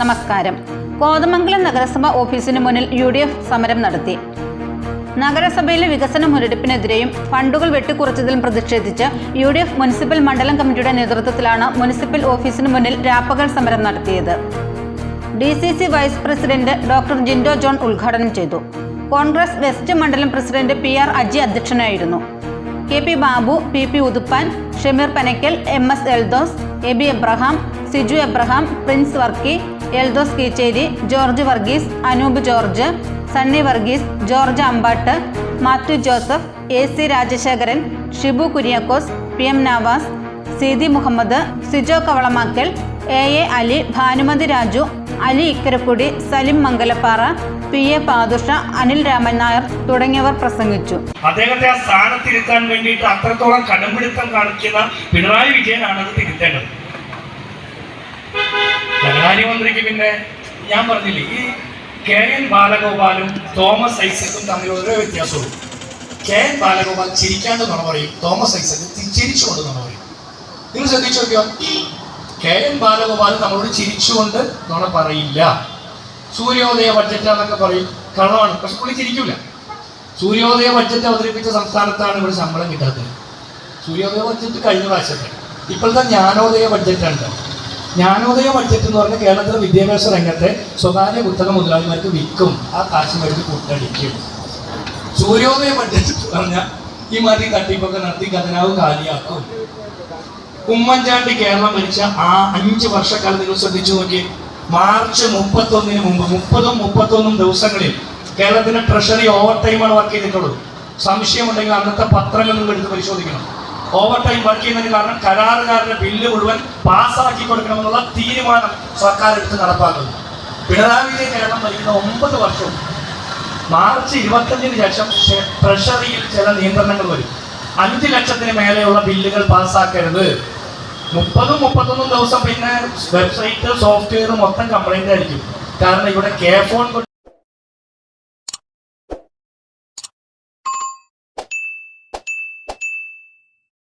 നമസ്കാരം. കോതമംഗലം നഗരസഭ ഓഫീസിന് മുന്നിൽ യു ഡി എഫ് സമരം നടത്തി. നഗരസഭയിലെ വികസന മുരടിപ്പിനെതിരെയും ഫണ്ടുകൾ വെട്ടിക്കുറച്ചതിലും പ്രതിഷേധിച്ച് യു ഡി എഫ് മുനിസിപ്പൽ മണ്ഡലം കമ്മിറ്റിയുടെ നേതൃത്വത്തിലാണ് മുനിസിപ്പൽ ഓഫീസിന് മുന്നിൽ രാപ്പകൽ സമരം നടത്തിയത്. D C C vice president doctor Jindo John ഉദ്ഘാടനം ചെയ്തു. കോൺഗ്രസ് വെസ്റ്റ് മണ്ഡലം പ്രസിഡന്റ് പി ആർ അജി അധ്യക്ഷനായിരുന്നു. K P Babu P P Uthuppan Shameer Panakkal M S Eldhose A B Abraham Siju Abraham Prince Varkey Eldhose Keecheri George Varghese Anoop George Sunny Varghese George Ambattu Mathew Joseph A C Rajasekharan Shibu Kuriakose P M Navas Seethi Muhammad Sijo Kavalamakkal A A Ali Bhanumathi Raju Ali Ikkarakkudi Salim Mangalappara P A Pathusha Anil Raman Nair തുടങ്ങിയവർ പ്രസംഗിച്ചു. അദ്ദേഹത്തെ ആ സ്ഥാനത്തിരുത്താൻ വേണ്ടിയിട്ട് അത്രത്തോളം കടുംപിടുത്തം കാണിക്കുന്ന പിണറായി വിജയനാണ് അത് തിരുത്തേണ്ടത്. ധനകാര്യമന്ത്രിക്ക് പിന്നെ ഞാൻ പറഞ്ഞില്ലേ ഈ കെ എൻ ബാലഗോപാലും തോമസ് ഐസക്കും തമ്മിൽ ഒരേ വ്യത്യാസമുള്ളൂ. കെ എൻ ബാലഗോപാൽ ചിരിക്കാണ്ട് നുണ പറയും തോമസ് ഐസക് ചിരിച്ചുകൊണ്ട് നുണ പറയും. നിങ്ങൾ ശ്രദ്ധിച്ചു നോക്കിയോ കെ എൻ ബാലഗോപാൽ നമ്മളോട് ചിരിച്ചുകൊണ്ട് നുണ പറയില്ല. സൂര്യോദയ ബഡ്ജറ്റാന്നൊക്കെ പറയും. കള്ളമാണ് പക്ഷെ പുള്ളി ചിരിക്കൂല. സൂര്യോദയ ബഡ്ജറ്റ് അവതരിപ്പിച്ച സംസ്ഥാനത്താണ് ഇവിടെ ശമ്പളം കിട്ടാത്തത്. സൂര്യോദയ ബഡ്ജറ്റ് കഴിഞ്ഞ പ്രാവശ്യത്തെ. ഇപ്പോഴത്തെ ജ്ഞാനോദയ ബഡ്ജറ്റാണ് ജ്ഞാനോദയ ബഡ്ജറ്റ് എന്ന് പറഞ്ഞാൽ കേരളത്തിലെ വിദ്യാഭ്യാസ രംഗത്തെ സ്വകാര്യ കുത്തക മുതലാളിമാർക്ക് വിൽക്കും. ആ കാശ് മേടിച്ച് കൂട്ടടിക്കും സൂര്യോദയ ബഡ്ജറ്റ് എന്ന് പറഞ്ഞാൽ ഈ മാതിരി തട്ടിപ്പൊക്കെ നടത്തി ഖജനാവ് കാലിയാക്കും. ഉമ്മൻചാണ്ടി കേരളം ഭരിച്ച ആ അഞ്ച് വർഷക്കാലം നിങ്ങൾ ശ്രദ്ധിച്ചു നോക്കി മാർച്ച് മുപ്പത്തൊന്നിന് മുമ്പ് മുപ്പതും മുപ്പത്തൊന്നും ദിവസങ്ങളിൽ കേരളത്തിന്റെ ട്രഷറി ഓവർ ടൈമാണ് വർക്ക് ചെയ്തിട്ടുള്ളത് സംശയമുണ്ടെങ്കിൽ അന്നത്തെ പത്രങ്ങൾ നിങ്ങൾ എടുത്ത് പരിശോധിക്കണം. ഓവർ ടൈം വർക്ക് ചെയ്യുന്നതിന് കാരണം കരാറുകാരുടെ ബില്ല് മുഴുവൻ പാസ്സാക്കി കൊടുക്കണമെന്നുള്ള തീരുമാനം സർക്കാർ എടുത്ത് നടപ്പാക്കുന്നു. പിണറായി വിജയൻ കേരളം ഭരിക്കുന്ന ഒമ്പത് വർഷവും മാർച്ച് ഇരുപത്തഞ്ചിന് ശേഷം ട്രഷറിയിൽ ചില നിയന്ത്രണങ്ങൾ വരും. അഞ്ച് ലക്ഷത്തിന് മേലെയുള്ള ബില്ലുകൾ പാസ്സാക്കരുത്. മുപ്പതും മുപ്പത്തൊന്നും ദിവസം പിന്നെ വെബ്സൈറ്റ് സോഫ്റ്റ്വെയർ മൊത്തം കംപ്ലൈന്റ് ആയിരിക്കും. കാരണം ഇവിടെ കെ ഫോൺ